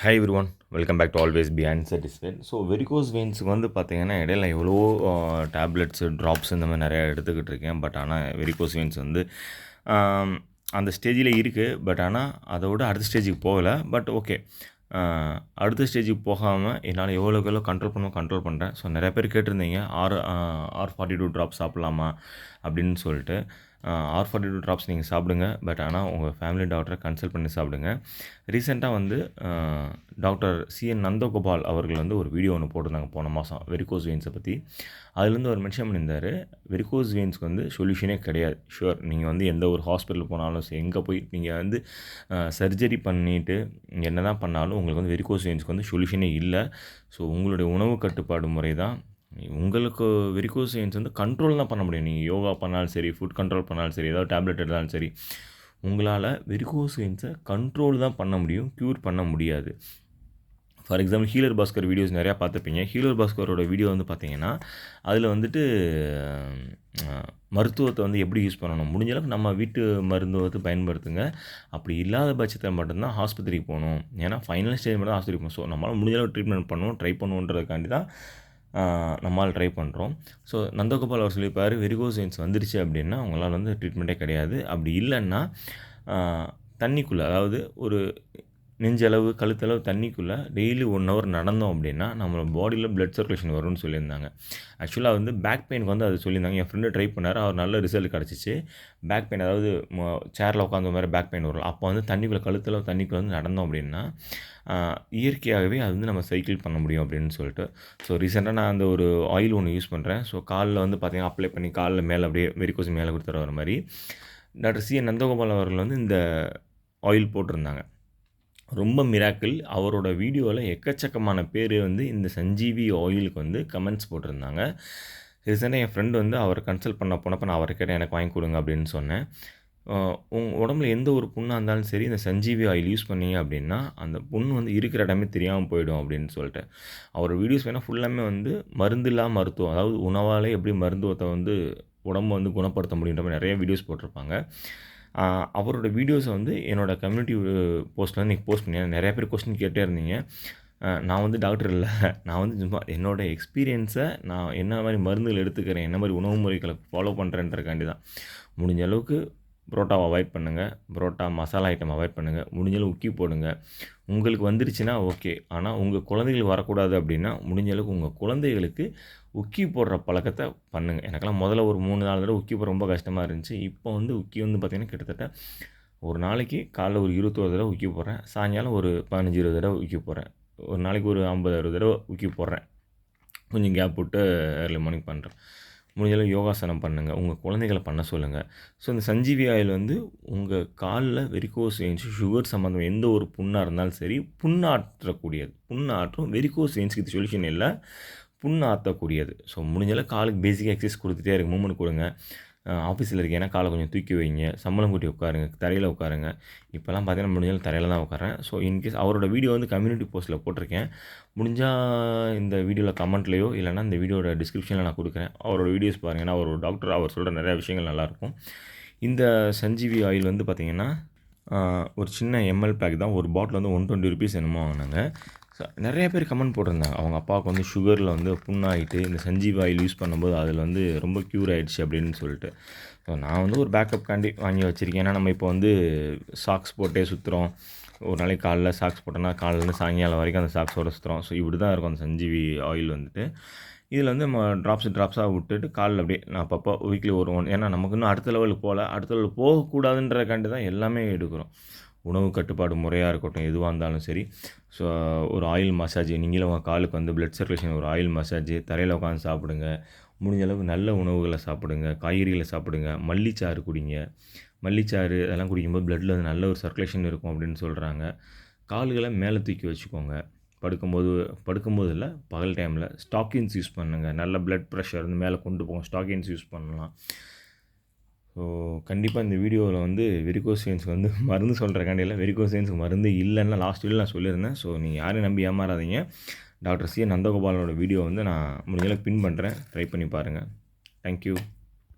Hi everyone welcome back to always be unsatisfied so varicose வெயின்ஸுக்கு வந்து பார்த்தீங்கன்னா இடையில எவ்வளோ டேப்லெட்ஸு ட்ராப்ஸ் இந்த மாதிரி நிறையா எடுத்துக்கிட்டு இருக்கேன். பட் ஆனால் வெரிகோஸ் வெயின்ஸ் வந்து அந்த ஸ்டேஜில் இருக்குது பட் ஆனால் அதோட அடுத்த ஸ்டேஜுக்கு போகலை. பட் ஓகே அடுத்த ஸ்டேஜுக்கு போகாமல் என்னால் எவ்வளோக்கு எவ்வளோ கண்ட்ரோல் பண்ணுவோம் கண்ட்ரோல் பண்ணுறேன் ஸோ நிறைய பேர் கேட்டிருந்தீங்க R R forty two drops சாப்பிட்லாமா அப்படின்னு சொல்லிட்டு. ஆர் ஃபார்ட்டி டூ ட்ராப்ஸ் நீங்கள் சாப்பிடுங்க. பட் ஆனால் உங்கள் ஃபேமிலி டாக்டரை கன்சல்ட் பண்ணி சாப்பிடுங்க. ரீசெண்டாக வந்து டாக்டர் சிஎன் நந்தகோபால் அவர்கள் வந்து ஒரு வீடியோ ஒன்று போட்டிருந்தாங்க போன மாதம் வெரிகோஸ் வெயின்ஸை பற்றி அதுலேருந்து அவர் மென்ஷன் பண்ணியிருந்தார். வெரிகோஸ் வெயின்ஸ்க்கு வந்து சொல்யூஷனே கிடையாது. ஷுவர் நீங்கள் வந்து எந்த ஒரு ஹாஸ்பிட்டல் போனாலும் சரி எங்கே போய் நீங்கள் வந்து சர்ஜரி பண்ணிவிட்டு என்ன தான் பண்ணாலும் உங்களுக்கு வந்து வெரிகோஸ் வெயின்ஸ்க்கு வந்து சொல்யூஷனே இல்லை. ஸோ உங்களுடைய உணவு கட்டுப்பாடு முறை தான் உங்களுக்கு வெரிகோஸ் வெயின்ஸ் வந்து கண்ட்ரோல் தான் பண்ண முடியும். நீங்கள் யோகா பண்ணாலும் சரி ஃபுட் கண்ட்ரோல் பண்ணாலும் சரி ஏதாவது டேப்லெட் எடுத்தாலும் சரி உங்களால் வெரிகோஸ் வெயின்ஸை கண்ட்ரோல் தான் பண்ண முடியும் க்யூர் பண்ண முடியாது. For example healer Baskar videos நிறையா பார்த்துப்பீங்க ஹீலர் பாஸ்கரோட வீடியோ வந்து பார்த்தீங்கன்னா அதில் வந்துட்டு மருத்துவத்தை வந்து எப்படி யூஸ் பண்ணணும்? முடிஞ்ச அளவுக்கு நம்ம வீட்டு மருந்துவத்தை பயன்படுத்துங்க. அப்படி இல்லாத பட்சத்தில் மட்டும்தான் ஆஸ்பத்திரிக்கு போகணும். ஏன்னா ஃபைனல் ஸ்டேஜ் மட்டும் தான் ஆஸ்பத்திரிக்கு போகணும். ஸோ நம்மளால் முடிஞ்ச அளவுக்கு ட்ரீட்மெண்ட் பண்ணுவோம் ட்ரை பண்ணுவோன்றதுக்காண்டி தான் நம்மால் ட்ரை பண்ணுறோம் ஸோ நந்தகோபால் அவர் சொல்லியிருப்பார் வெரிகோசைன்ஸ் வந்துருச்சு அப்படின்னா அவங்களால் வந்து ட்ரீட்மெண்ட்டே கிடையாது. அப்படி இல்லைன்னா தண்ணிக்குள்ளே அதாவது ஒரு நெஞ்சளவு கழுத்தளவு தண்ணிக்குள்ளே டெய்லி ஒன் ஹவர் நடந்தோம் அப்படின்னா நம்மளோட பாடியில் பிளட் சர்க்குலேஷன் வரும்னு சொல்லியிருந்தாங்க. ஆக்சுவலாக வந்து பேக் பெயினுக்கு வந்து அது சொல்லியிருந்தாங்க. என் ஃப்ரெண்டு ட்ரை பண்ணார். அவர் நல்ல ரிசல்ட் கிடச்சிச்சு. பேக் பெயின் அதாவது சேரில் உட்காந்த மாதிரி பேக் பெயின் வரும். அப்போ வந்து தண்ணிக்குள்ளே கழுத்தளவு தண்ணிக்குள்ளே வந்து நடந்தோம் அப்படின்னா இயற்கையாகவே அது வந்து நம்ம சைக்கிள் பண்ண முடியும் அப்படின்னு சொல்லிட்டு. ஸோ ரீசெண்டாக நான் அந்த ஒரு ஆயில் ஒன்று யூஸ் பண்ணுறேன் ஸோ காலில் வந்து பார்த்தீங்கன்னா அப்ளை பண்ணி காலில் மேலே அப்படியே வெரிகோஸ் மேலே கொடுத்துட்டு வர மாதிரி. டாக்டர் சி என் நந்தகோபால் அவர்கள் வந்து இந்த ஆயில் போட்டிருந்தாங்க. ரொம்ப மிராக்கிள் அவரோட வீடியோவில் எக்கச்சக்கமான பேர் வந்து இந்த சஞ்சீவி ஆயிலுக்கு வந்து கமெண்ட்ஸ் போட்டிருந்தாங்க. ரீசெண்டாக என் ஃப்ரெண்டு வந்து அவர் கன்சல்ட் பண்ண போனப்போ நான் அவரை கேட்டேன் எனக்கு வாங்கி கொடுங்க அப்படின்னு சொன்னேன். உங்கள் உடம்புல எந்த ஒரு புண்ணாக இருந்தாலும் சரி இந்த சஞ்சீவி ஆயில் யூஸ் பண்ணீங்க அப்படின்னா அந்த புண்ணு வந்து இருக்கிற இடமே தெரியாமல் போயிடும் அப்படின்னு சொல்லிட்டு அவர் வீடியோஸ் வேணால் ஃபுல்லாமே வந்து மருந்து இல்லா மருத்துவம் அதாவது உணவாலே எப்படி மருத்துவத்தை வந்து உடம்பை வந்து குணப்படுத்த முடியுன்ற மாதிரி நிறைய வீடியோஸ் போட்டிருப்பாங்க. அவரோட வீடியோஸை வந்து என்னோடய கம்யூனிட்டி போஸ்ட்டில் வந்து நீங்கள் போஸ்ட் பண்ணி நிறைய பேர் கொஸ்டின் கேட்டே இருந்தீங்க. நான் வந்து டாக்டர் இல்லை. நான் வந்து சும்மா என்னோடய எக்ஸ்பீரியன்ஸை நான் என்ன மாதிரி மருந்துகள் எடுத்துக்கிறேன் என்ன மாதிரி உணவு முறைகளை ஃபாலோ பண்ணுறேன்றக்காண்டி தான். முடிஞ்ச அளவுக்கு புரோட்டாவை அவாய்ட் பண்ணுங்கள் புரோட்டா மசாலா ஐட்டம் அவாய்ட் பண்ணுங்கள் முடிஞ்சளவு உக்கி போடுங்க. உங்களுக்கு வந்துருச்சுன்னா ஓகே. ஆனால் உங்கள் குழந்தைகள் வரக்கூடாது அப்படின்னா முடிஞ்சளவுக்கு உங்கள் குழந்தைகளுக்கு உக்கி போடுற பழக்கத்தை பண்ணுங்கள் எனக்கெல்லாம் முதல்ல ஒரு மூணு நாலு தடவை உக்கி போட ரொம்ப கஷ்டமாக இருந்துச்சு. இப்போ வந்து உக்கி வந்து பார்த்திங்கன்னா கிட்டத்தட்ட ஒரு நாளைக்கு காலைல ஒரு இருபத்தோரு தடவை உக்கி போடுறேன். சாயங்காலம் ஒரு பதினஞ்சு இருபது தடவை உக்கி போடுறேன். ஒரு நாளைக்கு ஒரு ஐம்பது அறுபது தடவை உக்கி போடுறேன். கொஞ்சம் கேப் விட்டு ஏர்லி மார்னிங் பண்ணுறேன் முடிஞ்சளவு யோகாசனம் பண்ணுங்கள் உங்கள் குழந்தைகளை பண்ண சொல்லுங்கள் ஸோ இந்த சஞ்சீவி ஆயில் வந்து உங்கள் காலில் வெரிகோஸ் வெயின்ஸ் சுகர் சம்மந்தம் எந்த ஒரு புண்ணாக இருந்தாலும் சரி புண்ணாற்றக்கூடியது. புண்ணாற்றும் வெரிகோஸ் வெயின்ஸ்க்கு இது சொல்யூஷன் இல்லை. புண்ணாற்றக்கூடியது ஸோ முடிஞ்சளவு காலுக்கு பேசிக் எக்ஸசைஸ் கொடுத்துட்டே இருக்கு மூமெண்ட் கொடுங்க. ஆஃபீஸில் இருக்கீங்கன்னா காலை கொஞ்சம் தூக்கி வைங்க. சம்பளம் கூட்டி உட்காருங்க. தரையில் உட்காருங்க. இப்போல்லாம் பார்த்தீங்கன்னா முடிஞ்சாலும் தரையில் தான் உட்காரேன் ஸோ இன்கேஸ் அவரோட வீடியோ வந்து கம்யூனிட்டி போஸ்ட்டில் போட்டிருக்கேன். முடிஞ்சால் இந்த வீடியோவில் கமெண்ட்லேயோ இல்லைனா இந்த வீடியோட டிஸ்கிரிப்ஷனில் நான் கொடுக்குறேன். அவரோட வீடியோஸ் பாருங்கள் ஏன்னா அவர் டாக்டர் அவர் சொல்கிற நிறைய விஷயங்கள் நல்லாயிருக்கும். இந்த சஞ்சீவி ஆயில் வந்து பார்த்திங்கன்னா ஒரு சின்ன எம்எல் பேக் தான். ஒரு பாட்டில் வந்து ஒன் டுவெண்ட்டி ருபீஸ் என்னமோ வாங்கினாங்க. நிறைய பேர் கமெண்ட் போட்டிருந்தாங்க. அவங்க அப்பாவுக்கு வந்து சுகரில் வந்து புண்ணாயிட்டு இந்த சஞ்சீவ் ஆயில் யூஸ் பண்ணும்போது அதில் வந்து ரொம்ப க்யூர் ஆகிடுச்சு அப்படின்னு சொல்லிட்டு. ஸோ நான் வந்து ஒரு பேக்கப் காண்டி வாங்கி வச்சுருக்கேன். ஏன்னா நம்ம இப்போ வந்து சாக்ஸ் போட்டே சுற்றுறோம் ஒரு நாளைக்கு காலைல சாக்ஸ் போட்டோன்னா காலையிலேருந்து சாயங்காலம் வரைக்கும் அந்த சாக்ஸோட சுற்றுறோம் ஸோ இப்படி தான் இருக்கும் அந்த சஞ்சீவி ஆயில் வந்துட்டு. இதில் வந்து நம்ம ட்ராப்ஸ் ட்ராப்ஸாக விட்டுட்டு காலில் அப்படியே நான் அப்பப்போ வீக்லி ஒரு ஒன் ஏன்னா நமக்கு இன்னும் அடுத்த லெவலுக்கு போகல. அடுத்த லெவலுக்கு போகக்கூடாதுன்றக்காண்டி தான் எல்லாமே எடுக்கிறோம். உணவு கட்டுப்பாடு முறையாக இருக்கட்டும் எதுவாக இருந்தாலும் சரி. ஸோ ஒரு ஆயில் மசாஜ் நீங்களும் உங்கள் காலுக்கு வந்து பிளட் சர்க்குலேஷன் ஒரு ஆயில் மசாஜ் தரையில் உட்காந்து சாப்பிடுங்க. முடிஞ்ச அளவுக்கு நல்ல உணவுகளை சாப்பிடுங்க. காய்கறிகளை சாப்பிடுங்க. மல்லிச்சாறு குடிங்க. மல்லிச்சாறு அதெல்லாம் குடிக்கும்போது பிளட்டில் வந்து நல்ல ஒரு சர்க்குலேஷன் இருக்கும் அப்படின்னு சொல்கிறாங்க கால்களை மேலே தூக்கி வச்சுக்கோங்க. படுக்கும்போது படுக்கும்போது இல்லை பகல் டைமில் ஸ்டாக்கின்ஸ் யூஸ் பண்ணுங்கள் நல்ல பிளட் ப்ரெஷர் வந்து மேலே கொண்டு போகும் ஸ்டாக்கின்ஸ் யூஸ் பண்ணலாம். ஸோ கண்டிப்பாக இந்த வீடியோவில் வந்து வெரிகோஸ் வந்து மருந்து சொல்கிறக்காண்டி இல்லை வெரிகோஸ் மருந்து இல்லைன்னா லாஸ்ட் வீடியோ நான் சொல்லியிருந்தேன். ஸோ நீங்கள் யாரையும் நம்பி ஏமாறாதீங்க. டாக்டர் சி நந்தகோபாலனோட வீடியோ வந்து நான் முடிஞ்சளவுக்கு பின் பண்ணுறேன் ட்ரை பண்ணி பாருங்கள் தேங்க்யூ